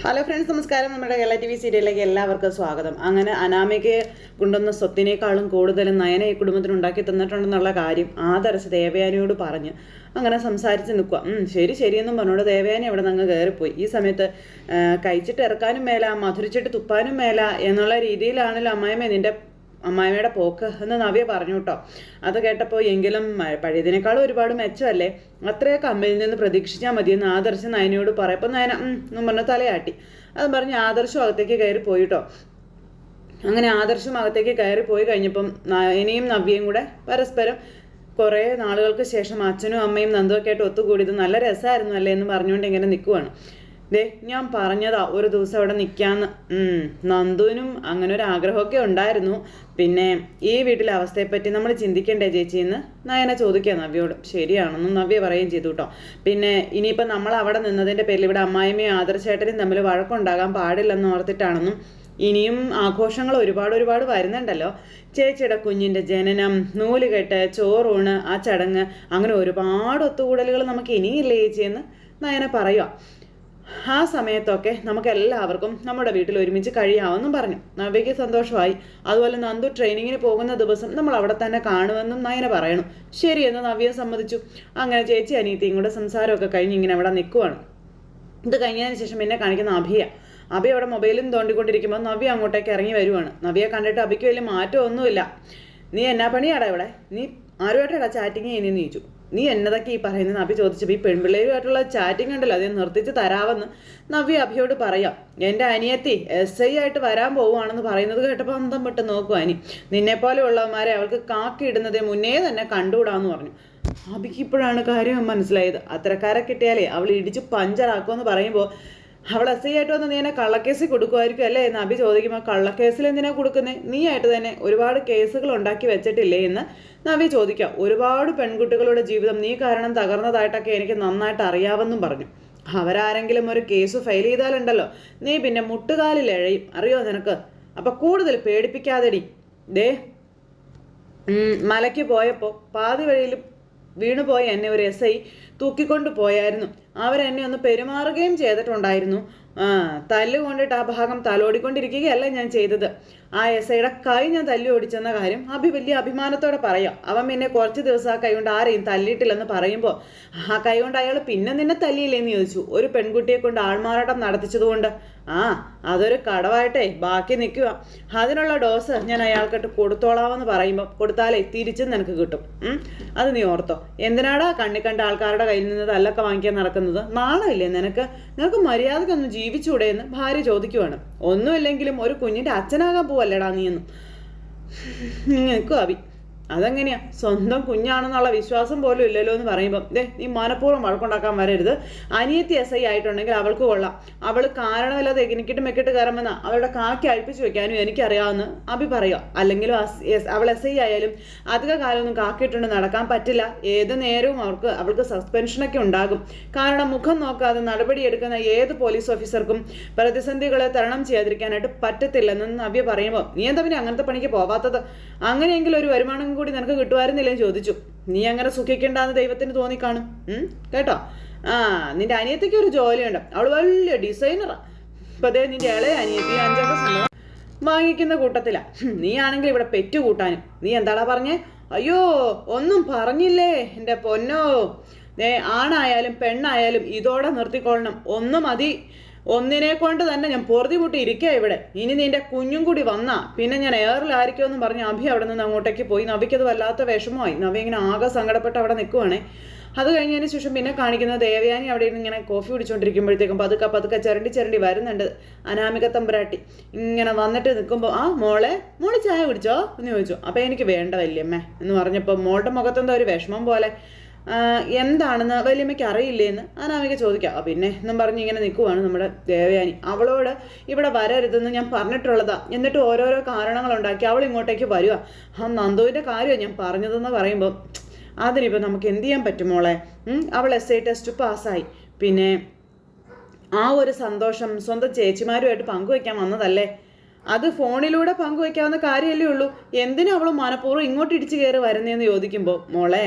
Hello friends നമസ്കാരം. നമ്മുടെ Kerala T V സീരിയലിലേക്ക് എല്ലാവർക്കും സ്വാഗതം. അങ്ങനെ അനാമികയെ കൊണ്ടുവന്ന സ്വത്തിനേക്കാളും കൂടുതൽ നയന ഈ കുടുംബത്തിന് ഉണ്ടാക്കി തന്നിട്ടുണ്ടെന്നുള്ള കാര്യം ആദർശ് ദേവയാനിയോട് പറഞ്ഞ് അങ്ങനെ സംസാരിച്ച് നിൽക്കുക ശരി ശരിയെന്നും പറഞ്ഞോട് ദേവയാനി അവിടെ നിന്ന് കയറിപ്പോയി. ഈ സമയത്ത് കഴിച്ചിട്ട് ഇറക്കാനും മേല മധുരിച്ചിട്ട് തുപ്പാനും മേല എന്നുള്ള രീതിയിലാണല്ലോ അമ്മായിമ്മ നിന്റെ അമ്മായിമ്മയുടെ പോക്ക് എന്ന് നവ്യ പറഞ്ഞു കേട്ടോ. അത് കേട്ടപ്പോൾ എങ്കിലും പഴയതിനേക്കാളും ഒരുപാട് മെച്ചമല്ലേ? അത്രയൊക്കെ അമ്മയിൽ നിന്ന് പ്രതീക്ഷിച്ചാൽ മതിയെന്ന് ആദർശ് നയനയോട് പറയപ്പോൾ നയന എന്നും പറഞ്ഞ് തലയാട്ടി. അത് പറഞ്ഞ് ആദർശം അകത്തേക്ക് കയറി പോയിട്ടോ അങ്ങനെ ആദർശം അകത്തേക്ക് കയറി പോയി കഴിഞ്ഞപ്പം നയനയും നവ്യയും കൂടെ പരസ്പരം കുറേ നാളുകൾക്ക് ശേഷം അച്ഛനും അമ്മയും നന്ദുവൊക്കെ ആയിട്ട് ഒത്തുകൂടിയത് നല്ല രസമായിരുന്നു അല്ലേ എന്ന് പറഞ്ഞുകൊണ്ട് ഇങ്ങനെ നിൽക്കുവാണ് ദേ ഞാൻ പറഞ്ഞതാ ഒരു ദിവസം അവിടെ നിൽക്കാന്ന് നന്ദുവിനും അങ്ങനെ ഒരു ആഗ്രഹമൊക്കെ ഉണ്ടായിരുന്നു. പിന്നെ ഈ വീട്ടിലെ അവസ്ഥയെപ്പറ്റി നമ്മൾ ചിന്തിക്കണ്ടേ ചേച്ചി എന്ന്? നയന ചോദിക്കുക നവ്യോട്. ശരിയാണെന്നും നവ്യ പറയുകയും ചെയ്തു കേട്ടോ. പിന്നെ ഇനിയിപ്പോൾ നമ്മൾ അവിടെ നിന്നതിന്റെ പേരിൽ ഇവിടെ അമ്മായിമ്മയും ആദർശേട്ടനും തമ്മിൽ വഴക്കുണ്ടാകാൻ പാടില്ലെന്ന് ഓർത്തിട്ടാണെന്നും ഇനിയും ആഘോഷങ്ങൾ ഒരുപാട് ഒരുപാട് വരുന്നുണ്ടല്ലോ. ചേച്ചിയുടെ കുഞ്ഞിന്റെ ജനനം നൂലുകെട്ട് ചോറൂണ് ആ ചടങ്ങ് അങ്ങനെ ഒരുപാട് ഒത്തുകൂടലുകൾ നമുക്ക് ഇനിയില്ലേ ചേച്ചി എന്ന് നയന പറയുക. ആ സമയത്തൊക്കെ നമുക്ക് എല്ലാവർക്കും നമ്മുടെ വീട്ടിൽ ഒരുമിച്ച് കഴിയാമെന്നും പറഞ്ഞു. നവ്യയ്ക്ക് സന്തോഷമായി. അതുപോലെ നന്ദു ട്രെയിനിങ്ങിന് പോകുന്ന ദിവസം നമ്മൾ അവിടെ തന്നെ കാണുമെന്നും നയന പറയണം. ശരിയെന്ന് നവ്യ സമ്മതിച്ചു. അങ്ങനെ ചേച്ചി അനിയത്തിയും കൂടെ സംസാരമൊക്കെ കഴിഞ്ഞ് ഇങ്ങനെ അവിടെ നിൽക്കുവാണ്. ഇത് കഴിഞ്ഞതിന് ശേഷം എന്നെ കാണിക്കുന്ന അഭിയ. അഭി അവിടെ മൊബൈലും തോണ്ടിക്കൊണ്ടിരിക്കുമ്പോൾ നവ്യ അങ്ങോട്ടേക്ക് ഇറങ്ങി വരുവാണ്. നവ്യ കണ്ടിട്ട് അഭിക്ക് വലിയ മാറ്റമൊന്നുമില്ല. നീ എന്നാ പണിയാടാ ഇവിടെ? നീ ആരുമായിട്ടാടാ ചാറ്റിങ് ചെയ്യുന്നതെന്ന് ചോദിച്ചു. നീ എന്നതൊക്കെ ഈ പറയുന്നത്? നവ്യ ചോദിച്ചപ്പോൾ ഈ പെൺപിള്ളേരുമായിട്ടുള്ള ചാറ്റിംഗ് ഉണ്ടല്ലോ. അത് നിർത്തിച്ച് തരാമെന്ന് നവ്യ അഭിയോട് പറയാം. എന്റെ അനിയത്തി എസ് ഐ ആയിട്ട് വരാൻ പോവുകയാണെന്ന് പറയുന്നത് കേട്ടപ്പോൾ അന്തം വിട്ട് നോക്കും അനി. നിന്നെപ്പോലെയുള്ളവന്മാരെ അവൾക്ക് കാക്കിയിടുന്നതേ മുന്നേ തന്നെ കണ്ടുകൂടാന്ന് പറഞ്ഞു. അബിക്ക് ഇപ്പോഴാണ് കാര്യം മനസ്സിലായത്. അത്തരക്കാരെ കിട്ടിയാലേ അവൾ ഇടിച്ച് പഞ്ചറാക്കുമെന്ന് പറയുമ്പോൾ അവൾ എസ് ഐ ആയിട്ട് വന്ന് നീ എന്നെ കള്ളക്കേസിൽ കൊടുക്കുമായിരിക്കും അല്ലേ എന്ന് നബി ചോദിക്കുമ്പോൾ കള്ളക്കേസിൽ എന്തിനാ കൊടുക്കുന്നത് നീ ആയിട്ട് തന്നെ ഒരുപാട് കേസുകൾ ഉണ്ടാക്കി വെച്ചിട്ടില്ലേ? എന്ന് നവി ചോദിക്കാം. ഒരുപാട് പെൺകുട്ടികളുടെ ജീവിതം നീ കാരണം തകർന്നതായിട്ടൊക്കെ എനിക്ക് നന്നായിട്ട് അറിയാമെന്നും പറഞ്ഞു. അവരാരെങ്കിലും ഒരു കേസ് ഫയൽ ചെയ്താലുണ്ടല്ലോ. നീ പിന്നെ മുട്ടുകാലിൽ എഴയും. അറിയോ നിനക്ക്? അപ്പൊ കൂടുതൽ പേടിപ്പിക്കാതെടി. ദേ മലയ്ക്ക് പോയപ്പോൾ പാതി വഴിയിൽ വീണുപോയ എന്നെ ഒരു എസ് ഐ തൂക്കിക്കൊണ്ട് പോയായിരുന്നു. അവരെന്നെ ഒന്ന് പെരുമാറുകയും ചെയ്തിട്ടുണ്ടായിരുന്നു. തല്ലുകൊണ്ടിട്ട് തല്ല് ആ ഭാഗം തലോടിക്കൊണ്ടിരിക്കുകയല്ല ഞാൻ ചെയ്തത്. ആ എസ് ഐയുടെ കൈ ഞാൻ തല്ലി ഓടിച്ചെന്ന കാര്യം അഭി വലിയ അഭിമാനത്തോടെ പറയാം. അവൻ പിന്നെ കുറച്ച് ദിവസം ആ കൈ കൊണ്ട് ആരെയും തല്ലിയിട്ടില്ലെന്ന് പറയുമ്പോൾ ആ കൈ കൊണ്ട് അയാൾ പിന്നെ നിന്നെ തല്ലിയില്ലേന്ന് ചോദിച്ചു. ഒരു പെൺകുട്ടിയെ കൊണ്ട് ആൾമാറാട്ടം നടത്തിച്ചതുകൊണ്ട്. ആ അതൊരു കടവായിട്ടേ ബാക്കി നിൽക്കുക. അതിനുള്ള ഡോസ് ഞാൻ അയാൾക്കിട്ട് കൊടുത്തോളാമെന്ന് പറയുമ്പോൾ കൊടുത്താലേ തിരിച്ചും നിനക്ക് കിട്ടും. അത് നീ ഓർത്തോ. എന്തിനാടാ കണ്ണി കണ്ട ആൾക്കാരുടെ കയ്യിൽ നിന്ന് തല്ലൊക്കെ വാങ്ങിക്കാൻ നടക്കുന്നത്? നാണമില്ലേ നിനക്ക്? നിനക്ക് മര്യാദക്കൊന്ന് ജീവിച്ചൂടെ എന്ന് ഭാര്യ ചോദിക്കുവാണ്. ഒന്നുമില്ലെങ്കിലും ഒരു കുഞ്ഞിന്റെ അച്ഛനാകാൻ പോവല്ലേടാ നീ എന്നും നിനക്കും അബി അതെങ്ങനെയാ? സ്വന്തം കുഞ്ഞാണെന്നുള്ള വിശ്വാസം പോലും ഇല്ലല്ലോ എന്ന് പറയുമ്പോൾ ദേ നീ മനഃപൂർവം വഴക്കുണ്ടാക്കാൻ വരരുത്. അനിയത്തി എസ് ഐ ആയിട്ടുണ്ടെങ്കിൽ അവൾക്ക് കൊള്ളാം. അവൾ കാരണമില്ലാതെ എനിക്കിട്ട് മെക്കിട്ട് കയറുമെന്ന. അവളുടെ കാക്കി അഴിപ്പിച്ചു വെക്കാനും എനിക്കറിയാമെന്ന് അഭി പറയുക അല്ലെങ്കിലും അവൾ എസ് ഐ ആയാലും അധിക കാലമൊന്നും കാക്കിയിട്ടുണ്ട് നടക്കാൻ പറ്റില്ല. ഏത് നേരവും അവർക്ക് അവൾക്ക് സസ്പെൻഷനൊക്കെ ഉണ്ടാകും. കാരണം മുഖം നോക്കാതെ നടപടിയെടുക്കുന്ന ഏത് പോലീസ് ഓഫീസർക്കും പ്രതിസന്ധികളെ തരണം ചെയ്യാതിരിക്കാനായിട്ട് പറ്റത്തില്ലെന്ന് നവ്യ പറയുമ്പോൾ നീ എന്താ പിന്നെ അങ്ങനത്തെ പണിക്ക് പോവാത്തത്? അങ്ങനെയെങ്കിലും ഒരു വരുമാനം കൂടി നിനക്ക് കിട്ടുമായിരുന്നില്ലേ ചോദിച്ചു. നീ അങ്ങനെ സുഖിക്കണ്ടെന്ന് ദൈവത്തിന് തോന്നിക്കാണും. കാണും കേട്ടോ? ആ നിന്റെ അനിയത്തിക്ക് ഒരു ജോലിയുണ്ട്. അവൾ വലിയ ഡിസൈനറാ ഇപ്പൊ അതേ നിന്റെ ഇളയ അനിയത്തി അഞ്ചൊക്കെ വാങ്ങിക്കുന്ന കൂട്ടത്തിലാ. നീ ആണെങ്കിൽ ഇവിടെ പെറ്റു കൂട്ടാനും. നീ എന്താടാ പറഞ്ഞേ? അയ്യോ ഒന്നും പറഞ്ഞില്ലേ എന്റെ പൊന്നോ? ആണായാലും പെണ്ണായാലും ഇതോടെ നിർത്തിക്കൊള്ളണം. ഒന്ന് മതി. ഒന്നിനെ കൊണ്ട് തന്നെ ഞാൻ പൊറുതി മുട്ടി ഇരിക്കുക ഇവിടെ. ഇനി നിന്റെ കുഞ്ഞും കൂടി വന്നാ പിന്നെ ഞാൻ എയറിലായിരിക്കുമെന്ന് പറഞ്ഞ് അഭി അവിടെ നിന്ന് അങ്ങോട്ടേക്ക് പോയി. നവിക്കത് വല്ലാത്ത വിഷമമായി. നവി ഇങ്ങനെ ആകെ സങ്കടപ്പെട്ട് അവിടെ നിൽക്കുവാണേ അത് കഴിഞ്ഞതിന് ശേഷം പിന്നെ കാണിക്കുന്നത് ദേവയാനി അവിടെ ഇരുന്ന് ഇങ്ങനെ കോഫി കുടിച്ചുകൊണ്ടിരിക്കുമ്പോഴത്തേക്കും പതുക്കെ പതുക്കെ ചരണ്ടി ചരണ്ടി വരുന്നുണ്ട് അനാമിക തമ്പുരാട്ടി. ഇങ്ങനെ വന്നിട്ട് നിൽക്കുമ്പോൾ ആ മോളെ മോൾ ചായ കുടിച്ചോ? എന്ന് ചോദിച്ചു. അപ്പോൾ എനിക്ക് വേണ്ട വല്യമ്മേ എന്ന് പറഞ്ഞപ്പോൾ മോളുടെ മുഖത്തെന്താ ഒരു വിഷമം പോലെ എന്താണെന്ന് വല്യമ്മയ്ക്ക് അറിയില്ലേന്ന് അനാമിക ചോദിക്കാം. പിന്നെ എന്നും പറഞ്ഞ് ഇങ്ങനെ നിൽക്കുവാണ് നമ്മുടെ ദേവയാനി. അവളോട് ഇവിടെ വരരുതെന്ന് ഞാൻ പറഞ്ഞിട്ടുള്ളതാ. എന്നിട്ട് ഓരോരോ കാരണങ്ങളുണ്ടാക്കി അവൾ ഇങ്ങോട്ടേക്ക് വരിക ആ നന്ദുവിന്റെ കാര്യമാണ് ഞാൻ പറഞ്ഞതെന്ന് പറയുമ്പോൾ അതിനിപ്പോൾ നമുക്ക് എന്ത് ചെയ്യാൻ പറ്റുമോളെ അവൾ എസ് ഐ ടെസ്റ്റ് പാസ്സായി. പിന്നെ ആ ഒരു സന്തോഷം സ്വന്തം ചേച്ചിമാരുമായിട്ട് പങ്കുവയ്ക്കാൻ വന്നതല്ലേ? അത് ഫോണിലൂടെ പങ്കുവയ്ക്കാവുന്ന കാര്യമല്ലേ ഉള്ളൂ. എന്തിനും അവൾ മനഃപൂർവം ഇങ്ങോട്ട് ഇടിച്ചു കയറി വരുന്നതെന്ന് ചോദിക്കുമ്പോൾ മോളെ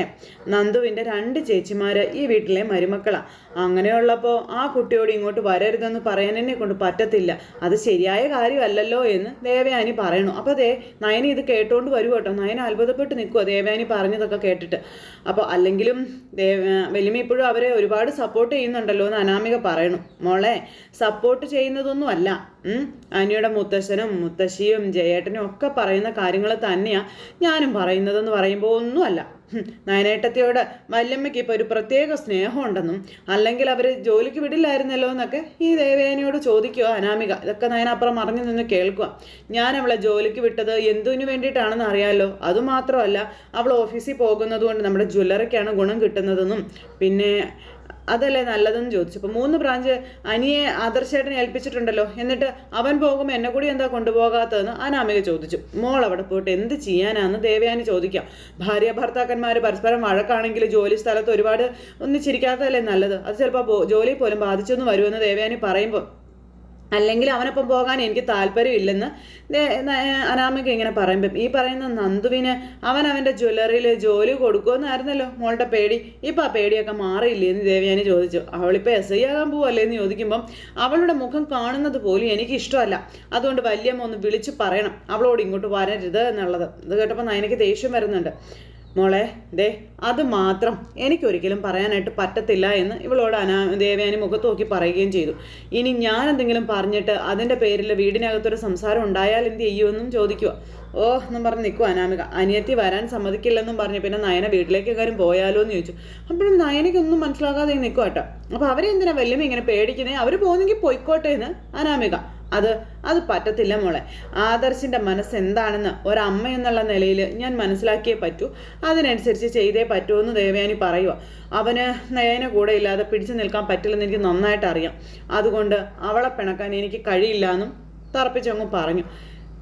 നന്ദുവിന്റെ രണ്ട് ചേച്ചിമാർ ഈ വീട്ടിലെ മരുമക്കളാണ് അങ്ങനെയുള്ളപ്പോൾ ആ കുട്ടിയോട് ഇങ്ങോട്ട് വരരുതെന്ന് പറയാൻ എന്നെ കൊണ്ട് പറ്റത്തില്ല. അത് ശരിയായ കാര്യമല്ലല്ലോ എന്ന് ദേവയാനി പറയണു അപ്പോൾ ദേ നയന ഇത് കേട്ടോണ്ട് വരും കേട്ടോ. നയന അത്ഭുതപ്പെട്ട് നിൽക്കുക ദേവയാനി പറഞ്ഞതൊക്കെ കേട്ടിട്ട്. അപ്പോൾ അല്ലെങ്കിലും ദേവ വലിയ ഇപ്പോഴും അവരെ ഒരുപാട് സപ്പോർട്ട് ചെയ്യുന്നുണ്ടല്ലോ എന്ന് അനാമിക പറയണു മോളെ സപ്പോർട്ട് ചെയ്യുന്നതൊന്നുമല്ല. അനിയുടെ മുത്തശ്ശനും മുത്തശ്ശിയും ജയേട്ടനും ഒക്കെ പറയുന്ന കാര്യങ്ങൾ തന്നെയാണ് ഞാനും പറയുന്നതെന്ന് പറയുമ്പോൾ ഒന്നുമല്ല. നയനേട്ടത്തിയോട് വല്യമ്മയ്ക്ക് ഇപ്പോൾ ഒരു പ്രത്യേക സ്നേഹമുണ്ടെന്നും അല്ലെങ്കിൽ അവർ ജോലിക്ക് വിടില്ലായിരുന്നല്ലോ എന്നൊക്കെ ഈ ദേവേനയോട് ചോദിക്കുക അനാമിക. ഇതൊക്കെ നയനപ്പുറം മറിഞ്ഞു നിന്ന് കേൾക്കുക. ഞാൻ അവളെ ജോലിക്ക് വിട്ടത് എന്തിനു വേണ്ടിയിട്ടാണെന്ന് അറിയാമല്ലോ അതുമാത്രമല്ല അവൾ ഓഫീസിൽ പോകുന്നത് കൊണ്ട് നമ്മുടെ ജ്വല്ലറിക്കാണ് ഗുണം കിട്ടുന്നതെന്നും. പിന്നെ അതല്ലേ നല്ലതെന്ന് ചോദിച്ചു. അപ്പോൾ മൂന്ന് ബ്രാഞ്ച് അനിയെ ആദർശേട്ടനെ ഏൽപ്പിച്ചിട്ടുണ്ടല്ലോ. എന്നിട്ട് അവൻ പോകുമ്പോൾ എന്നെ കൂടി എന്താ കൊണ്ടുപോകാത്തതെന്ന് അനാമിക ചോദിച്ചു. മോൾ അവിടെ പോയിട്ട് എന്ത് ചെയ്യാനാണെന്ന് ദേവയാനി ചോദിക്കാം. ഭാര്യ ഭർത്താക്കന്മാർ പരസ്പരം വഴക്കാണെങ്കിൽ ജോലി സ്ഥലത്ത് ഒരുപാട് ഒന്നിച്ചിരിക്കാത്തതല്ലേ നല്ലത്. അത് ചിലപ്പോൾ ജോലി പോലും ബാധിച്ചൊന്നും വരുമെന്ന് ദേവയാനി പറയുമ്പോൾ അല്ലെങ്കിൽ അവനൊപ്പം പോകാൻ എനിക്ക് താല്പര്യമില്ലെന്ന് അനാമിക ഇങ്ങനെ പറയുമ്പം ഈ പറയുന്ന നന്ദുവിന് അവൻ അവന്റെ ജ്വല്ലറിയിൽ ജോലി കൊടുക്കുമെന്നായിരുന്നല്ലോ. മോളുടെ പേടി. ഇപ്പം ആ പേടിയൊക്കെ മാറിയില്ലേ എന്ന് ദേവയാനി ചോദിച്ചു. അവളിപ്പോൾ എസ് ഐ ആകാൻ പോവല്ലേ എന്ന് ചോദിക്കുമ്പം അവളുടെ മുഖം കാണുന്നത് പോലും എനിക്ക് ഇഷ്ടമല്ല അതുകൊണ്ട് വല്യമ്മ ഒന്ന് വിളിച്ച് പറയണം. അവളോട് ഇങ്ങോട്ട് വരരുത് എന്നുള്ളത്. ഇത് കേട്ടപ്പോൾ നയനയ്ക്ക് ദേഷ്യം വരുന്നുണ്ട്. മോളെ ദേ അത് മാത്രം എനിക്കൊരിക്കലും പറയാനായിട്ട് പറ്റത്തില്ല എന്ന് ഇവളോട് അനാ ദേവയാനി മുഖത്ത് നോക്കി പറയുകയും ചെയ്തു. ഇനി ഞാൻ എന്തെങ്കിലും പറഞ്ഞിട്ട് അതിന്റെ പേരിൽ വീടിനകത്തൊരു സംസാരം ഉണ്ടായാൽ എന്ത് ചെയ്യുമെന്നും ചോദിക്കുക. ഓ എന്നും പറഞ്ഞ് നിൽക്കുക അനാമിക. അനിയത്തി വരാൻ സമ്മതിക്കില്ലെന്നും പറഞ്ഞ് പിന്നെ നയന വീട്ടിലേക്ക് എങ്ങാനും പോയാലോ എന്ന് ചോദിച്ചു. അപ്പോഴും നയനയ്ക്കൊന്നും മനസ്സിലാകാതെ നിൽക്കുക കേട്ടോ അപ്പോൾ അവരെന്തിനാണ് വല്യമ്മ ഇങ്ങനെ പേടിക്കുന്നത് അവർ പോകുന്നെങ്കിൽ പൊയ്ക്കോട്ടെ എന്ന് അനാമിക. അത് അത് പറ്റത്തില്ല മോളെ. ആദർശിന്റെ മനസ്സ് എന്താണെന്ന് ഒരമ്മ എന്നുള്ള നിലയിൽ ഞാൻ മനസ്സിലാക്കിയേ പറ്റൂ. അതിനനുസരിച്ച് ചെയ്തേ എന്ന് ദേവയാനി പറയുക അവന് നയന കൂടെ ഇല്ലാതെ പിടിച്ചു നിൽക്കാൻ പറ്റില്ലെന്ന് എനിക്ക് നന്നായിട്ട് അറിയാം അതുകൊണ്ട് അവളെ പിണക്കാൻ എനിക്ക് കഴിയില്ല എന്നും തറപ്പിച്ചങ്ങ് പറഞ്ഞു.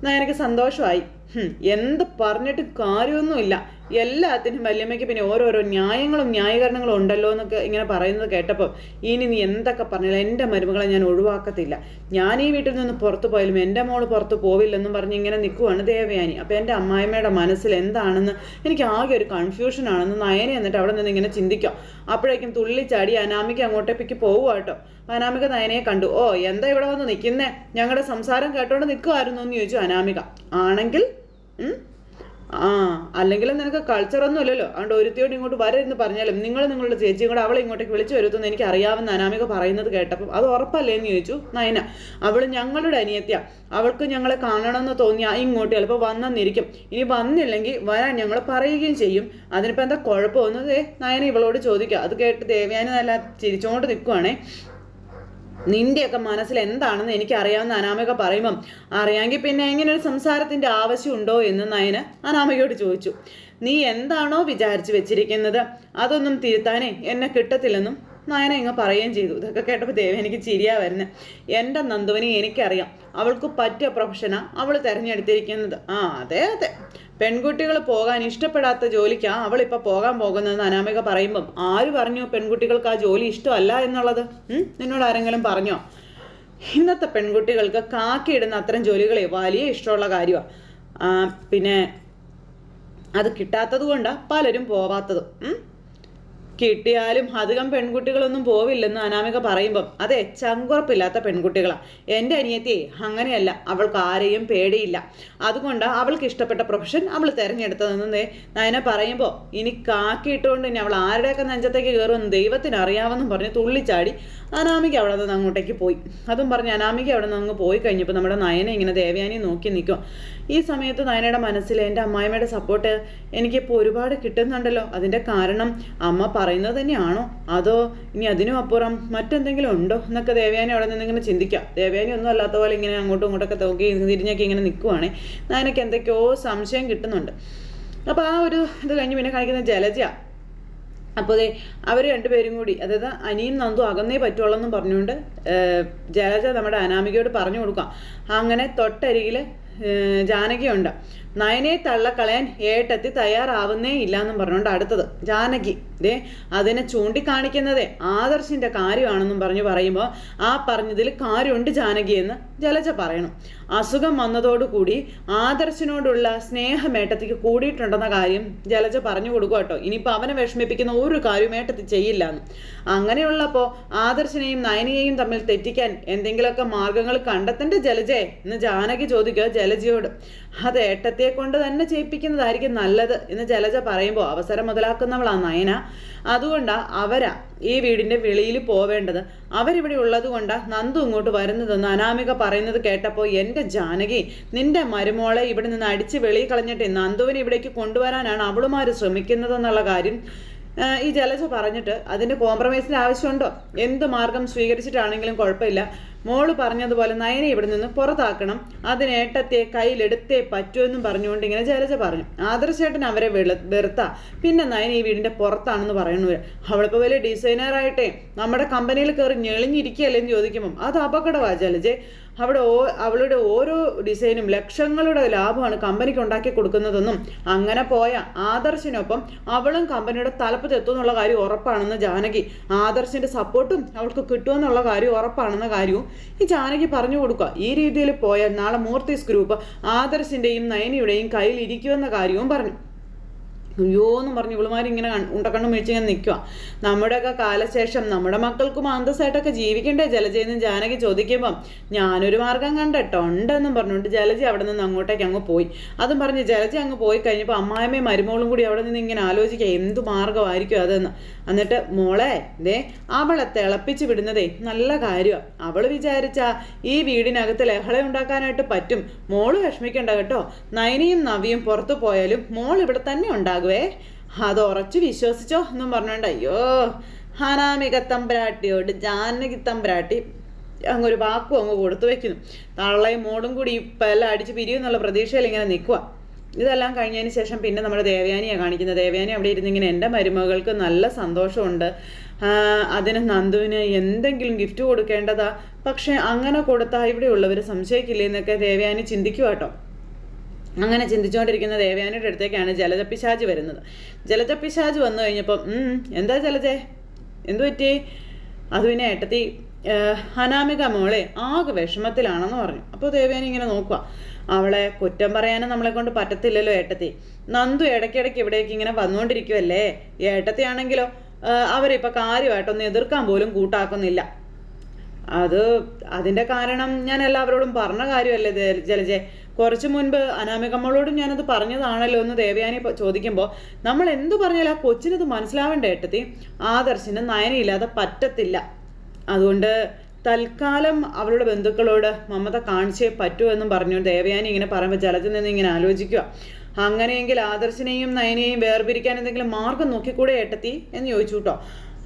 നയനക്ക് സന്തോഷമായി. എന്ത് പറഞ്ഞിട്ട് കാര്യമൊന്നുമില്ല. എല്ലാത്തിനും വല്യമ്മയ്ക്ക് പിന്നെ ഓരോരോ ന്യായങ്ങളും ന്യായീകരണങ്ങളും ഉണ്ടല്ലോ എന്നൊക്കെ ഇങ്ങനെ പറയുന്നത് കേട്ടപ്പോൾ ഇനി നീ എന്തൊക്കെ പറഞ്ഞാലും എന്റെ മരുമകളെ ഞാൻ ഒഴിവാക്കത്തില്ല. ഞാൻ ഈ വീട്ടിൽ നിന്ന് പുറത്തു പോയാലും എന്റെ മോൾ പുറത്ത് പോവില്ലെന്നും പറഞ്ഞ് ഇങ്ങനെ നിൽക്കുവാണ് ദേവയാനി. അപ്പോൾ എന്റെ അമ്മായിമ്മയുടെ മനസ്സിൽ എന്താണെന്ന് എനിക്ക് ആകെ ഒരു കൺഫ്യൂഷൻ ആണെന്ന് നയനെ എന്നിട്ട് അവിടെ നിന്ന് ഇങ്ങനെ ചിന്തിക്കാം അപ്പോഴേക്കും തുള്ളിച്ചാടി അനാമിക അങ്ങോട്ടേക്ക് പോവുക കേട്ടോ. അനാമിക നയനയെ കണ്ടു. ഓ എന്താ ഇവിടെ വന്ന് നിൽക്കുന്നേ? ഞങ്ങളുടെ സംസാരം കേട്ടോണ്ട് നിൽക്കുമായിരുന്നു എന്ന് ചോദിച്ചു അനാമിക. ആണെങ്കിൽ? ആ അല്ലെങ്കിലും നിനക്ക് കൾച്ചറൊന്നും ഇല്ലല്ലോ. അതുകൊണ്ട് ഒരുത്തിയോട് ഇങ്ങോട്ട് വരരുന്ന് പറഞ്ഞാലും നിങ്ങൾ നിങ്ങളുടെ ചേച്ചിയും കൂടെ അവളെ ഇങ്ങോട്ടേക്ക് വിളിച്ചു വരുത്തുമെന്ന് എനിക്ക് അറിയാവുന്ന അനാമിക പറയുന്നത് കേട്ടപ്പോൾ അത് ഉറപ്പല്ലേന്ന് ചോദിച്ചു. നയന അവൾ ഞങ്ങളുടെ അനിയത്തിയ. അവൾക്ക് ഞങ്ങളെ കാണണമെന്ന് തോന്നിയാൽ ഇങ്ങോട്ട് ചിലപ്പോൾ വന്നെന്നിരിക്കും. ഇനി വന്നില്ലെങ്കിൽ വരാൻ ഞങ്ങൾ പറയുകയും ചെയ്യും. അതിനിപ്പോൾ എന്താ കുഴപ്പമൊന്നും? നയന ഇവളോട് ചോദിക്കുക അത് കേട്ട് ദേവയാനി നല്ല ചിരിച്ചുകൊണ്ട് നിൽക്കുവാണേ നിന്റെയൊക്കെ മനസ്സിൽ എന്താണെന്ന് എനിക്ക് അറിയാവുന്ന അനാമിക പറയുമ്പം അറിയാമെങ്കിൽ പിന്നെ ഇങ്ങനെ ഒരു സംസാരത്തിന്റെ ആവശ്യമുണ്ടോ? എന്ന് നയന് അനാമികയോട് ചോദിച്ചു. നീ എന്താണോ വിചാരിച്ചു വെച്ചിരിക്കുന്നത്? അതൊന്നും തിരുത്താനേ എന്നെ കിട്ടത്തില്ലെന്നും നയന ഇങ്ങ് പറയുകയും ചെയ്തു. ഇതൊക്കെ കേട്ടപ്പോൾ ദേവി എനിക്ക് ചിരിയാ വരുന്നത് എന്റെ നന്ദുവിനെ എനിക്കറിയാം. അവൾക്ക് പറ്റിയ പ്രൊഫഷനാ അവൾ തിരഞ്ഞെടുത്തിരിക്കുന്നത്. ആ അതെ അതെ. പെൺകുട്ടികൾ പോകാൻ ഇഷ്ടപ്പെടാത്ത ജോലിക്കാ അവളിപ്പോൾ പോകാൻ പോകുന്നതെന്ന് അനാമിക പറയുമ്പം ആര് പറഞ്ഞു പെൺകുട്ടികൾക്ക് ആ ജോലി ഇഷ്ടമല്ല എന്നുള്ളത്? നിന്നോട് ആരെങ്കിലും പറഞ്ഞോ? ഇന്നത്തെ പെൺകുട്ടികൾക്ക് കാക്കിയിടുന്ന അത്തരം ജോലികളെ വലിയ ഇഷ്ടമുള്ള കാര്യമാണ് പിന്നെ അത് കിട്ടാത്തത് കൊണ്ടാണ് പലരും പോവാത്തത്? കിട്ടിയാലും അധികം പെൺകുട്ടികളൊന്നും പോവില്ലെന്ന് അനാമിക പറയുമ്പം അതെ ചങ്കുറപ്പില്ലാത്ത പെൺകുട്ടികളാണ് എന്റെ അനിയത്തിയെ അങ്ങനെയല്ല അവൾക്ക് ആരെയും പേടിയില്ല. അതുകൊണ്ട് അവൾക്ക് ഇഷ്ടപ്പെട്ട പ്രൊഫഷൻ അവൾ തിരഞ്ഞെടുത്തതെന്ന് നയന പറയുമ്പോൾ ഇനി കാക്കിയിട്ടുകൊണ്ട് ഇനി അവൾ ആരുടെയൊക്കെ നെഞ്ചത്തേക്ക് കയറുമെന്ന് ദൈവത്തിന് അറിയാമെന്നും പറഞ്ഞ് തുള്ളിച്ചാടി അനാമിക അവിടെ നിന്ന് അങ്ങോട്ടേക്ക് പോയി. അതും പറഞ്ഞ് അനാമിക അവിടെ നിന്ന് അങ്ങ് പോയി കഴിഞ്ഞപ്പോൾ നമ്മുടെ നയനെ ഇങ്ങനെ ദേവയാനി നോക്കി നിൽക്കും. ഈ സമയത്ത് നയനയുടെ മനസ്സിൽ എന്റെ അമ്മായിമ്മയുടെ സപ്പോർട്ട് എനിക്കിപ്പോൾ ഒരുപാട് കിട്ടുന്നുണ്ടല്ലോ. അതിന്റെ കാരണം അമ്മ പറയുന്നത് തന്നെയാണോ? അതോ ഇനി അതിനും അപ്പുറം മറ്റെന്തെങ്കിലും ഉണ്ടോ? എന്നൊക്കെ ദേവയാനി അവിടെ നിന്ന് ഇങ്ങനെ ചിന്തിക്കാം ദേവയാനി ഒന്നും അല്ലാത്ത പോലെ ഇങ്ങനെ അങ്ങോട്ടും ഇങ്ങോട്ടൊക്കെ തോക്കി തിരിഞ്ഞൊക്കെ ഇങ്ങനെ നിൽക്കുവാണേ. നയനക്ക് എന്തൊക്കെയോ സംശയം കിട്ടുന്നുണ്ട്. അപ്പോൾ ആ ഒരു ഇത് കഴിഞ്ഞ് പിന്നെ കാണിക്കുന്ന ജലജ അപ്പോൾ അവർ രണ്ടുപേരും കൂടി അതായത് അനിയും നന്ദു അകന്നേ പറ്റുള്ളൂ എന്നും പറഞ്ഞുകൊണ്ട് ജയരാജ നമ്മുടെ അനാമികയോട് പറഞ്ഞു കൊടുക്കാം. അങ്ങനെ തൊട്ടരികിൽ ജാനകിയുണ്ട്. നയനെ തള്ളക്കളയാൻ ഏട്ടത്തി തയ്യാറാവുന്നേ ഇല്ല എന്നും പറഞ്ഞുകൊണ്ട് അടുത്തത് ജാനകി. ദേ അതിനെ ചൂണ്ടിക്കാണിക്കുന്നതേ ആദർശിന്റെ കാര്യമാണെന്നും പറഞ്ഞു പറയുമ്പോൾ ആ പറഞ്ഞതിൽ കാര്യമുണ്ട് ജാനകി എന്ന് ജലജ പറയണം. അസുഖം വന്നതോടുകൂടി ആദർശിനോടുള്ള സ്നേഹം ഏട്ടത്തിക്ക് കൂടിയിട്ടുണ്ടെന്ന കാര്യം ജലജ പറഞ്ഞു കൊടുക്കുക കേട്ടോ. ഇനിയിപ്പോൾ അവനെ വിഷമിപ്പിക്കുന്ന ഒരു കാര്യവും ഏട്ടത്തി ചെയ്യില്ല എന്ന് അങ്ങനെയുള്ളപ്പോൾ ആദർശിനെയും നയനിയെയും തമ്മിൽ തെറ്റിക്കാൻ എന്തെങ്കിലുമൊക്കെ മാർഗങ്ങൾ കണ്ടെത്തേണ്ട ജലജേ എന്ന് ജാനകി ചോദിക്കുക ജലജയോട്. അത് ഏട്ടത്തെ കൊണ്ട് തന്നെ ചെയ്യിപ്പിക്കുന്നതായിരിക്കും നല്ലത് എന്ന് ജലജ പറയുമ്പോൾ അവസരം മുതലാക്കുന്നവളാ നയന. അതുകൊണ്ടാ അവരാ ഈ വീടിന്റെ വെളിയിൽ പോവേണ്ടത്. അവരിവിടെ ഉള്ളത് കൊണ്ടാ നന്ദു ഇങ്ങോട്ട് വരുന്നതെന്ന് അനാമിക പറയുന്നത് കേട്ടപ്പോൾ എന്റെ ജാനകി നിന്റെ മരുമോളെ ഇവിടെ നിന്ന് അടിച്ച് വെളിയിൽ കളഞ്ഞിട്ട് നന്ദുവിനെ ഇവിടേക്ക് കൊണ്ടുവരാനാണ് അവളുമാർ ശ്രമിക്കുന്നതെന്നുള്ള കാര്യം ഈ ജലജ പറഞ്ഞിട്ട് അതിന്റെ കോംപ്രമൈസിന് ആവശ്യമുണ്ടോ? എന്ത് മാർഗം സ്വീകരിച്ചിട്ടാണെങ്കിലും കുഴപ്പമില്ല. മോൾ പറഞ്ഞതുപോലെ നയനെ ഇവിടെ നിന്ന് പുറത്താക്കണം. അതിനേട്ടത്തെ കയ്യിലെടുത്തേ എന്നും പറഞ്ഞുകൊണ്ട് ഇങ്ങനെ ജലജ പറഞ്ഞു. ആദർശേട്ടൻ അവരെ വെറുത്ത. പിന്നെ നയന ഈ വീടിന്റെ പുറത്താണെന്ന് പറയുന്നു. അവളിപ്പോൾ വലിയ ഡിസൈനറായിട്ടേ നമ്മുടെ കമ്പനിയിൽ കയറി ഞെളിഞ്ഞിരിക്കുകയല്ലേ എന്ന് ചോദിക്കുമ്പം. അത് അപകടമാണ് ജലജെ. അവിടെ ഓ അവളുടെ ഓരോ ഡിസൈനും ലക്ഷങ്ങളുടെ ലാഭമാണ് കമ്പനിക്ക് ഉണ്ടാക്കി കൊടുക്കുന്നതെന്നും അങ്ങനെ പോയ ആദർശിനൊപ്പം അവളും കമ്പനിയുടെ തലപ്പത്തെത്തുമെന്നുള്ള കാര്യം ഉറപ്പാണെന്ന് ജാനകി. ആദർശിന്റെ സപ്പോർട്ടും അവൾക്ക് കിട്ടുമെന്നുള്ള കാര്യം ഉറപ്പാണെന്ന കാര്യവും ഈ ജാനകി പറഞ്ഞു കൊടുക്കുക. ഈ രീതിയിൽ പോയാൽ നാളെ മൂർത്തിസ് ഗ്രൂപ്പ് ആദർശിന്റെയും നയനിയുടെയും കയ്യിൽ ഇരിക്കുമെന്ന കാര്യവും പറഞ്ഞു. അയ്യോ എന്ന് പറഞ്ഞു. ഇവളുമാരിങ്ങനെ ഉണ്ടക്കണ്ണും മേടിച്ച് ഞാൻ നിൽക്കുക നമ്മുടെയൊക്കെ കാലശേഷം നമ്മുടെ മക്കൾക്കും അന്തസ്സായിട്ടൊക്കെ ജീവിക്കണ്ടേ? ജലജയെന്ന് ജാനകി ചോദിക്കുമ്പം ഞാനൊരു മാർഗം കണ്ടട്ടോ? ഉണ്ടെന്നും പറഞ്ഞുകൊണ്ട് ജലജ അവിടെ നിന്ന് അങ്ങോട്ടേക്ക് അങ്ങ് പോയി. അതും പറഞ്ഞ് ജലജ അങ്ങ് പോയി കഴിഞ്ഞപ്പോൾ അമ്മായമ്മയും മരുമോളും കൂടി അവിടെ നിന്ന് ഇങ്ങനെ ആലോചിക്കുക എന്ത് മാർഗമായിരിക്കും അതെന്ന്. എന്നിട്ട് മോളെ ദേ അവളെ തിളപ്പിച്ച് വിടുന്നതേ നല്ല കാര്യമാണ് അവൾ വിചാരിച്ച ഈ വീടിനകത്ത് ലഹള ഉണ്ടാക്കാനായിട്ട് പറ്റും. മോൾ വിഷമിക്കണ്ട കേട്ടോ. നയനിയും നവിയും പുറത്തു പോയാലും മോൾ ഇവിടെ തന്നെ ഉണ്ടാകുവേ? അത് ഉറച്ചു വിശ്വസിച്ചോ എന്നും പറഞ്ഞോണ്ട് അയ്യോ ഹനാമിക തമ്പരാട്ടിയോട് ജാനകി തമ്പരാട്ടി അങ്ങൊരു വാക്കും അങ്ങ് കൊടുത്തു വെക്കുന്നു. തള്ളയും മോടും കൂടി ഇപ്പം എല്ലാം അടിച്ച് പിരിയും എന്നുള്ള പ്രതീക്ഷയിൽ ഇങ്ങനെ നിൽക്കുക ഇതെല്ലാം കഴിഞ്ഞതിന് ശേഷം പിന്നെ നമ്മുടെ ദേവയാനിയാണ് കാണിക്കുന്നത്. ദേവയാനി അവിടെ ഇരുന്നിങ്ങനെ എന്റെ മരുമകൾക്ക് നല്ല സന്തോഷമുണ്ട്. അതിന് നന്ദുവിന് എന്തെങ്കിലും ഗിഫ്റ്റ് കൊടുക്കേണ്ടതാ? പക്ഷേ അങ്ങനെ കൊടുത്താൽ ഇവിടെയുള്ളവർ സംശയിക്കില്ലേ? എന്നൊക്കെ ദേവയാനി ചിന്തിക്കുക കേട്ടോ അങ്ങനെ ചിന്തിച്ചുകൊണ്ടിരിക്കുന്ന ദേവയാനിയുടെ അടുത്തേക്കാണ് ജലജപ്പിശാജ് വരുന്നത്. ജലജപ്പിശാജ് വന്നു കഴിഞ്ഞപ്പം എന്താ ജലജേ? എന്തു പറ്റി? അത് പിന്നെ ഏട്ടത്തി ഹനാമിക മോളെ ആകെ വിഷമത്തിലാണെന്ന് പറഞ്ഞു. അപ്പോൾ ദേവയാനി ഇങ്ങനെ നോക്കുക അവളെ കുറ്റം പറയാനും നമ്മളെ കൊണ്ട് പറ്റത്തില്ലല്ലോ ഏട്ടത്തി. നന്ദു ഇടയ്ക്കിടയ്ക്ക് ഇവിടേക്ക് ഇങ്ങനെ വന്നുകൊണ്ടിരിക്കുവല്ലേ? ഏട്ടത്തിയാണെങ്കിലോ അവരിപ്പോൾ കാര്യമായിട്ടൊന്നും എതിർക്കാൻ പോലും കൂട്ടാക്കുന്നില്ല. അത് അതിന്റെ കാരണം ഞാൻ എല്ലാവരോടും പറഞ്ഞ കാര്യമല്ലേ ജലജെ? കുറച്ചു മുൻപ് അനാമികമ്മളോടും ഞാനത് പറഞ്ഞതാണല്ലോ എന്ന് ദേവയാനി ചോദിക്കുമ്പോൾ നമ്മൾ എന്തു പറഞ്ഞാലും ആ കൊച്ചിനത് മനസ്സിലാവേണ്ട ഏട്ടത്തി? ആദർശിന് നയനയില്ലാതെ പറ്റത്തില്ല. അതുകൊണ്ട് തൽക്കാലം അവളുടെ ബന്ധുക്കളോട് മമത കാണിച്ചേ പറ്റൂ എന്നും പറഞ്ഞു. ദേവയാനി ഇങ്ങനെ പറയുമ്പോൾ ജലത്തിൽ നിന്ന് ഇങ്ങനെ ആലോചിക്കുക. അങ്ങനെയെങ്കിൽ ആദർശിനെയും നയനെയും വേർപിരിക്കാൻ എന്തെങ്കിലും മാർഗം നോക്കിക്കൂടെ ഏട്ടത്തി? എന്ന് ചോദിച്ചു കേട്ടോ.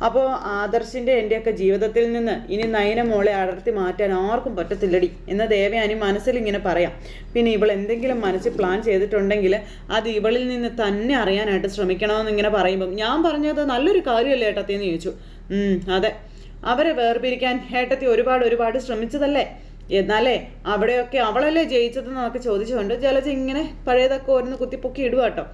അപ്പോൾ ആദർശിന്റെ എന്റെയൊക്കെ ജീവിതത്തിൽ നിന്ന് ഇനി നയന മോളെ അടർത്തി മാറ്റാൻ ആർക്കും പറ്റത്തില്ലടി എന്ന് ദേവയാനി മനസ്സിൽ ഇങ്ങനെ പറയാം. പിന്നെ ഇവൾ എന്തെങ്കിലും മനസ്സിൽ പ്ലാൻ ചെയ്തിട്ടുണ്ടെങ്കിൽ അത് ഇവളിൽ നിന്ന് തന്നെ അറിയാനായിട്ട് ശ്രമിക്കണമെന്ന് ഇങ്ങനെ പറയുമ്പം ഞാൻ പറഞ്ഞത് നല്ലൊരു കാര്യമല്ലേ ഏട്ടത്തി എന്ന് ചോദിച്ചു. അതെ. അവരെ വേർപിരിക്കാൻ ഏട്ടത്തി ഒരുപാട് ഒരുപാട് ശ്രമിച്ചതല്ലേ? എന്നാലേ അവിടെയൊക്കെ അവളല്ലേ ജയിച്ചതെന്നൊക്കെ ചോദിച്ചുകൊണ്ട് ജലജ ഇങ്ങനെ പഴയതൊക്കെ ഓരോന്ന് കുത്തിപ്പൊക്കി ഇടുക കേട്ടോ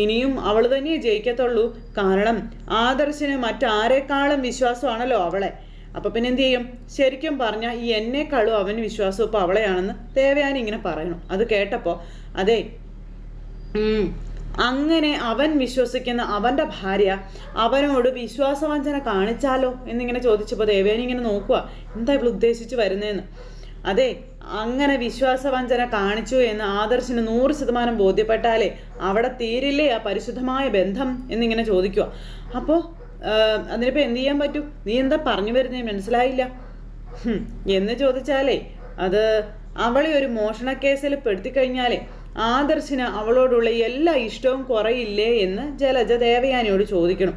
ഇനിയും അവൾ തന്നെ ജയിക്കത്തുള്ളൂ. കാരണം ആദർശന് മറ്റാരെക്കാളും വിശ്വാസമാണല്ലോ അവളെ. അപ്പൊ പിന്നെ എന്ത് ചെയ്യും ശരിക്കും പറഞ്ഞാൽ ഈ എന്നെക്കാളും അവന് വിശ്വാസം ഇപ്പൊ അവളെയാണെന്ന് ദേവയാനി ഇങ്ങനെ പറയണം. അത് കേട്ടപ്പോൾ അതെ അങ്ങനെ അവൻ വിശ്വസിക്കുന്ന അവന്റെ ഭാര്യ അവനോട് വിശ്വാസവഞ്ചന കാണിച്ചാലോ എന്നിങ്ങനെ ചോദിച്ചപ്പോൾ ദേവേനി ഇങ്ങനെ നോക്കുക എന്താ ഇവൾ ഉദ്ദേശിച്ച് വരുന്നതെന്ന് അതെ അങ്ങനെ വിശ്വാസവഞ്ചന കാണിച്ചു എന്ന് ആദർശിന് നൂറ് ശതമാനം ബോധ്യപ്പെട്ടാലേ അവിടെ തീരില്ലേ ആ പരിശുദ്ധമായ ബന്ധം എന്നിങ്ങനെ ചോദിക്കുക. അപ്പോൾ അതിനിപ്പോൾ എന്ത് ചെയ്യാൻ പറ്റൂ? നീ എന്താ പറഞ്ഞു വരുന്നത് മനസ്സിലായില്ല. എന്ന് ചോദിച്ചാലേ അത് അവളെ ഒരു മോഷണ കേസിൽ പെടുത്തി കഴിഞ്ഞാലേ ആദർശിന് അവളോടുള്ള എല്ലാ ഇഷ്ടവും കുറയില്ലേ എന്ന് ജലജ ദേവയാനിയോട് ചോദിക്കണം.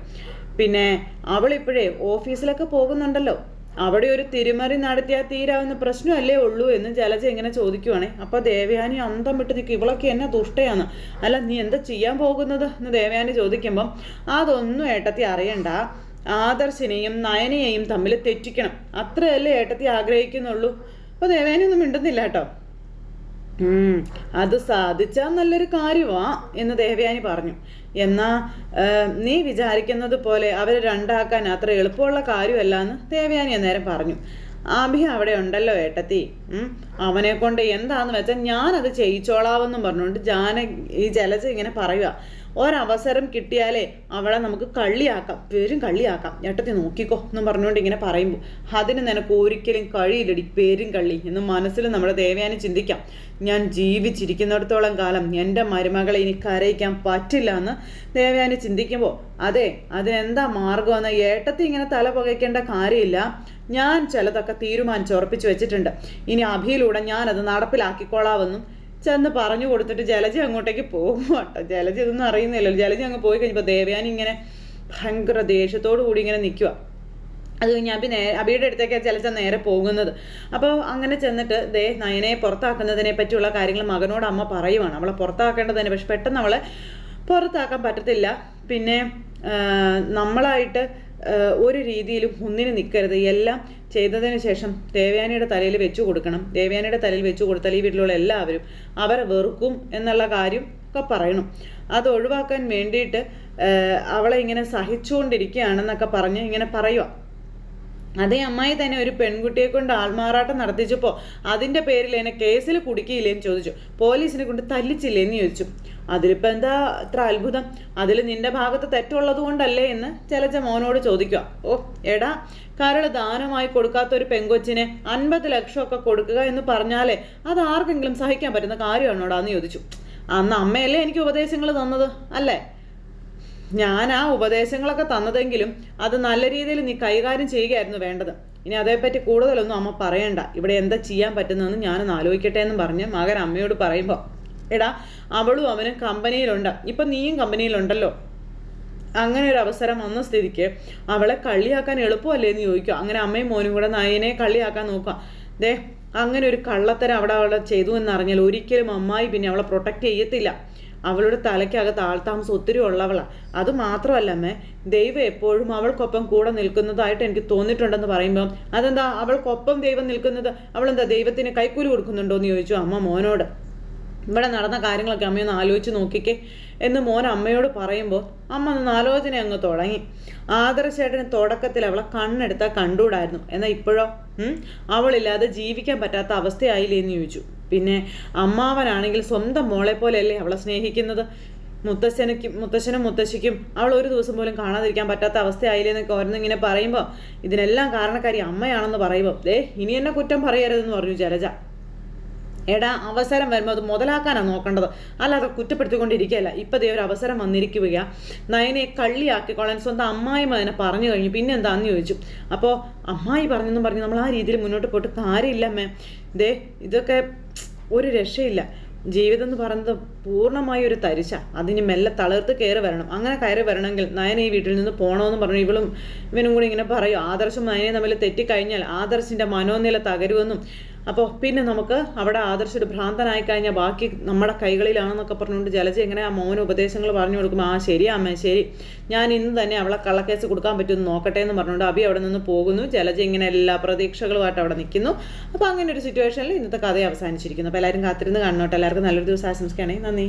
പിന്നെ അവളിപ്പോഴേ ഓഫീസിലൊക്കെ പോകുന്നുണ്ടല്ലോ. അവിടെ ഒരു തിരുമറി നടത്തിയാൽ തീരാവുന്ന പ്രശ്നമല്ലേ ഉള്ളൂ എന്ന് ജലജ ഇങ്ങനെ ചോദിക്കുവാണേ. അപ്പോൾ ദേവയാനി അന്തം വിട്ട് നിൽക്കും. ഇവളൊക്കെ എന്നെ ദുഷ്ടയാണ്? അല്ല നീ എന്താ ചെയ്യാൻ പോകുന്നത്? എന്ന് ദേവയാനി ചോദിക്കുമ്പം അതൊന്നും ഏട്ടത്തി അറിയണ്ട. ആദർശിനെയും നയനയെയും തമ്മിൽ തെറ്റിക്കണം. അത്രയല്ലേ ഏട്ടത്തി ആഗ്രഹിക്കുന്നുള്ളൂ. അപ്പോൾ ദേവയാനി ഒന്നും മിണ്ടുന്നില്ല കേട്ടോ. അത് സാധിച്ചാൽ നല്ലൊരു കാര്യമാ എന്ന് ദേവയാനി പറഞ്ഞു. എന്നാ നീ വിചാരിക്കുന്നത് പോലെ അവരെ രണ്ടാക്കാൻ അത്ര എളുപ്പമുള്ള കാര്യമല്ല എന്ന് ദേവയാനി അന്നേരം പറഞ്ഞു. ആഭി അവിടെ ഉണ്ടല്ലോ ഏട്ടത്തി. അവനെ കൊണ്ട് എന്താന്ന് വെച്ചാൽ ഞാനത് ചെയ്യിച്ചോളാവെന്നും പറഞ്ഞുകൊണ്ട് ജാന ഈ ജലജ ഇങ്ങനെ പറയുക ഒരവസരം കിട്ടിയാലേ അവളെ നമുക്ക് കള്ളിയാക്കാം പേരും കള്ളിയാക്കാം. ഏട്ടത്തി നോക്കിക്കോ എന്നും പറഞ്ഞുകൊണ്ട് ഇങ്ങനെ പറയുമ്പോൾ അതിന് നിനക്ക് ഒരിക്കലും കഴിയില്ലടി പേരും കള്ളി. എന്ന് മനസ്സിൽ നമ്മുടെ ദേവയാനി ചിന്തിക്കാം. ഞാൻ ജീവിച്ചിരിക്കുന്നിടത്തോളം കാലം എന്റെ മരുമകളെ ഇനി കരയിക്കാൻ പറ്റില്ല എന്ന് ദേവയാനി ചിന്തിക്കുമ്പോൾ അതെ അതിനെന്താ മാർഗമെന്ന് ഏട്ടത്തി ഇങ്ങനെ തല പുകയ്ക്കേണ്ട കാര്യമില്ല. ഞാൻ ചിലതൊക്കെ തീരുമാനിച്ചുറപ്പിച്ചു വെച്ചിട്ടുണ്ട്. ഇനി അഭിയിലൂടെ ഞാനത് നടപ്പിലാക്കിക്കോളാമെന്നും ചെന്ന് പറഞ്ഞു കൊടുത്തിട്ട് ജലജ അങ്ങോട്ടേക്ക് പോകും കേട്ടോ. ജലജ ഇതൊന്നും അറിയുന്നില്ലല്ലോ. ജലജ അങ്ങ് പോയി കഴിഞ്ഞപ്പോൾ ദേവയാനി ഇങ്ങനെ ഭയങ്കര ദേഷ്യത്തോടു കൂടി ഇങ്ങനെ നിൽക്കുക അത് കഴിഞ്ഞ് അഭി നേ അഭിയുടെ അടുത്തേക്ക് ജലജ നേരെ പോകുന്നത്. അപ്പോൾ അങ്ങനെ ചെന്നിട്ട് ദേ നയനയെ പുറത്താക്കുന്നതിനെ പറ്റിയുള്ള കാര്യങ്ങൾ മകനോട് അമ്മ പറയുവാണ്. അവളെ പുറത്താക്കേണ്ടതിനെ പക്ഷെ പെട്ടെന്ന് അവളെ പുറത്താക്കാൻ പറ്റത്തില്ല. പിന്നെ നമ്മളായിട്ട് ഒരു രീതിയിലും ഒന്നിന് നിൽക്കരുത് എല്ലാം ചെയ്തതിന് ശേഷം ദേവയാനിയുടെ തലയിൽ വെച്ചു കൊടുക്കണം. ദേവയാനിയുടെ തലയിൽ വെച്ചു കൊടുത്താൽ ഈ വീട്ടിലുള്ള എല്ലാവരും അവരെ വെറുക്കും എന്നുള്ള കാര്യം ഒക്കെ പറയണം. അത് ഒഴിവാക്കാൻ വേണ്ടിയിട്ട് അവളെ ഇങ്ങനെ സഹിച്ചുകൊണ്ടിരിക്കുകയാണെന്നൊക്കെ പറഞ്ഞ് ഇങ്ങനെ പറയുക അതേ അമ്മായി തന്നെ ഒരു പെൺകുട്ടിയെ കൊണ്ട് ആൾമാറാട്ടം നടത്തിച്ചപ്പോൾ അതിന്റെ പേരിൽ എന്നെ കേസിൽ കുടുക്കിയില്ലേന്ന് ചോദിച്ചു. പോലീസിനെ കൊണ്ട് തല്ലിച്ചില്ലേന്ന് ചോദിച്ചു. അതിലിപ്പോൾ എന്താ ഇത്ര അത്ഭുതം? അതിൽ നിന്റെ ഭാഗത്ത് തെറ്റുള്ളത് കൊണ്ടല്ലേ എന്ന് ജലജ മോനോട് ചോദിക്കുക. ഓ എടാ കരൾ ദാനമായി കൊടുക്കാത്ത ഒരു പെങ്കൊച്ചിനെ അൻപത് ലക്ഷമൊക്കെ കൊടുക്കുക എന്ന് പറഞ്ഞാലേ അത് ആർക്കെങ്കിലും സഹിക്കാൻ പറ്റുന്ന കാര്യമാണോടാന്ന് ചോദിച്ചു. അന്ന് അമ്മയല്ലേ എനിക്ക് ഉപദേശങ്ങൾ തന്നത് അല്ലേ? ഞാൻ ആ ഉപദേശങ്ങളൊക്കെ തന്നതെങ്കിലും അത് നല്ല രീതിയിൽ നീ കൈകാര്യം ചെയ്യുകയായിരുന്നു വേണ്ടത്. ഇനി അതേപ്പറ്റി കൂടുതലൊന്നും അമ്മ പറയണ്ട. ഇവിടെ എന്താ ചെയ്യാൻ പറ്റുന്നതെന്ന് ഞാനൊന്ന് ആലോചിക്കട്ടെ എന്ന് പറഞ്ഞ് മകൻ അമ്മയോട് പറയുമ്പോൾ എടാ അവളും അവനും കമ്പനിയിലുണ്ട്. ഇപ്പം നീയും കമ്പനിയിലുണ്ടല്ലോ. അങ്ങനെ ഒരു അവസരം വന്ന സ്ഥിതിക്ക് അവളെ കള്ളിയാക്കാൻ എളുപ്പമല്ലേ എന്ന് ചോദിക്കുക അങ്ങനെ അമ്മയും മോനും കൂടെ നയനെ കള്ളിയാക്കാൻ നോക്കുക. ദേ അങ്ങനെ ഒരു കള്ളത്തരം അവിടെ അവളെ ചെയ്തു എന്നറിഞ്ഞാൽ ഒരിക്കലും അമ്മായി പിന്നെ അവളെ പ്രൊട്ടക്റ്റ് ചെയ്യത്തില്ല. അവളുടെ തലയ്ക്കകത്ത് ആൾതാമസം ഒത്തിരി ഉള്ളവളാണ് അത് മാത്രമല്ലമ്മേ ദൈവം എപ്പോഴും അവൾക്കൊപ്പം കൂടെ നിൽക്കുന്നതായിട്ട് എനിക്ക് തോന്നിയിട്ടുണ്ടെന്ന് പറയുമ്പം അതെന്താ അവൾക്കൊപ്പം ദൈവം നിൽക്കുന്നത്? അവളെന്താ ദൈവത്തിന് കൈക്കൂലി കൊടുക്കുന്നുണ്ടോ എന്ന് ചോദിച്ചു അമ്മ മോനോട്. ഇവിടെ നടന്ന കാര്യങ്ങളൊക്കെ അമ്മയൊന്ന് ആലോചിച്ച് നോക്കിക്കേ എന്ന് മോൻ അമ്മയോട് പറയുമ്പോൾ അമ്മ ഒന്ന് ആലോചന അങ്ങ് തുടങ്ങി. ആദർശേട്ടന് തുടക്കത്തിൽ അവളെ കണ്ണെടുത്താൽ കണ്ടുകൂടായിരുന്നു എന്നാൽ ഇപ്പോഴോ? അവളില്ലാതെ ജീവിക്കാൻ പറ്റാത്ത അവസ്ഥയായില്ലേ എന്ന് ചോദിച്ചു. പിന്നെ അമ്മാവനാണെങ്കിൽ സ്വന്തം മോളെ പോലെയല്ലേ അവളെ സ്നേഹിക്കുന്നത്? മുത്തശ്ശനയ്ക്കും മുത്തശ്ശനും മുത്തശ്ശിക്കും അവൾ ഒരു ദിവസം പോലും കാണാതിരിക്കാൻ പറ്റാത്ത അവസ്ഥയായില്ലേ എന്നൊക്കെ ഓരോന്നിങ്ങനെ പറയുമ്പോൾ ഇതിനെല്ലാം കാരണക്കാരി അമ്മയാണെന്ന് പറയുമ്പോൾ ദേ ഇനി എന്നെ കുറ്റം പറയരുതെന്ന് പറഞ്ഞു ജലജ. എടാ അവസരം വരുമ്പോൾ അത് മുതലാക്കാനാണ് നോക്കേണ്ടത്. അല്ലാതെ കുറ്റപ്പെടുത്തിക്കൊണ്ടിരിക്കുകയല്ല. ഇപ്പം ദേ ഒരു അവസരം വന്നിരിക്കുക നയനെ കള്ളിയാക്കിക്കോളാൻ സ്വന്തം അമ്മായിമ്മ അതിനെ പറഞ്ഞു കഴിഞ്ഞു. പിന്നെ എന്താന്ന് ചോദിച്ചു? അപ്പോൾ അമ്മായി പറഞ്ഞെന്നും പറഞ്ഞ് നമ്മൾ ആ രീതിയിൽ മുന്നോട്ട് പോയിട്ട് കാര്യമില്ല ദേ ഇതൊക്കെ ഒരു രക്ഷയില്ല. ജീവിതം എന്ന് പറയുന്നത് പൂർണമായ ഒരു തരിശ. അതിന് മെല്ലെ തളർത്ത് കയറി വരണം. അങ്ങനെ കയറി വരണമെങ്കിൽ നയന ഈ വീട്ടിൽ നിന്ന് പോകണമെന്ന് പറഞ്ഞു ഇവളും ഇവനും കൂടി ഇങ്ങനെ പറയും. ആദർശം നയനെ തമ്മിൽ തെറ്റിക്കഴിഞ്ഞാൽ ആദർശിന്റെ മനോനില തകരുമെന്നും അപ്പോൾ പിന്നെ നമുക്ക് അവിടെ ആദർശ ഒരു ഭ്രാന്തനായി കഴിഞ്ഞാൽ ബാക്കി നമ്മുടെ കൈകളിലാണെന്നൊക്കെ പറഞ്ഞുകൊണ്ട് ജലജ എങ്ങനെ ആ മോന് ഉപദേശങ്ങൾ പറഞ്ഞു കൊടുക്കുമ്പോൾ ആ ശരി അമ്മ ശരി. ഞാൻ ഇന്ന് തന്നെ അവളെ കള്ളക്കേസ് കൊടുക്കാൻ പറ്റുമെന്ന് നോക്കട്ടെ എന്ന് പറഞ്ഞുകൊണ്ട് അബി അവിടെ നിന്ന് പോകുന്നു. ജലജ ഇങ്ങനെ എല്ലാ പ്രതീക്ഷകളുമായിട്ട് അവിടെ നിൽക്കുന്നു. അപ്പോൾ അങ്ങനെ ഒരു സിറ്റുവേഷനിൽ ഇന്നത്തെ കഥ അവസാനിച്ചിരിക്കുന്നു. അപ്പോൾ എല്ലാവരും കാത്തിരുന്ന് കാണണോട്ടെ. എല്ലാവർക്കും നല്ലൊരു ദിവസം ആശംസിക്കുകയാണെങ്കിൽ നന്ദി.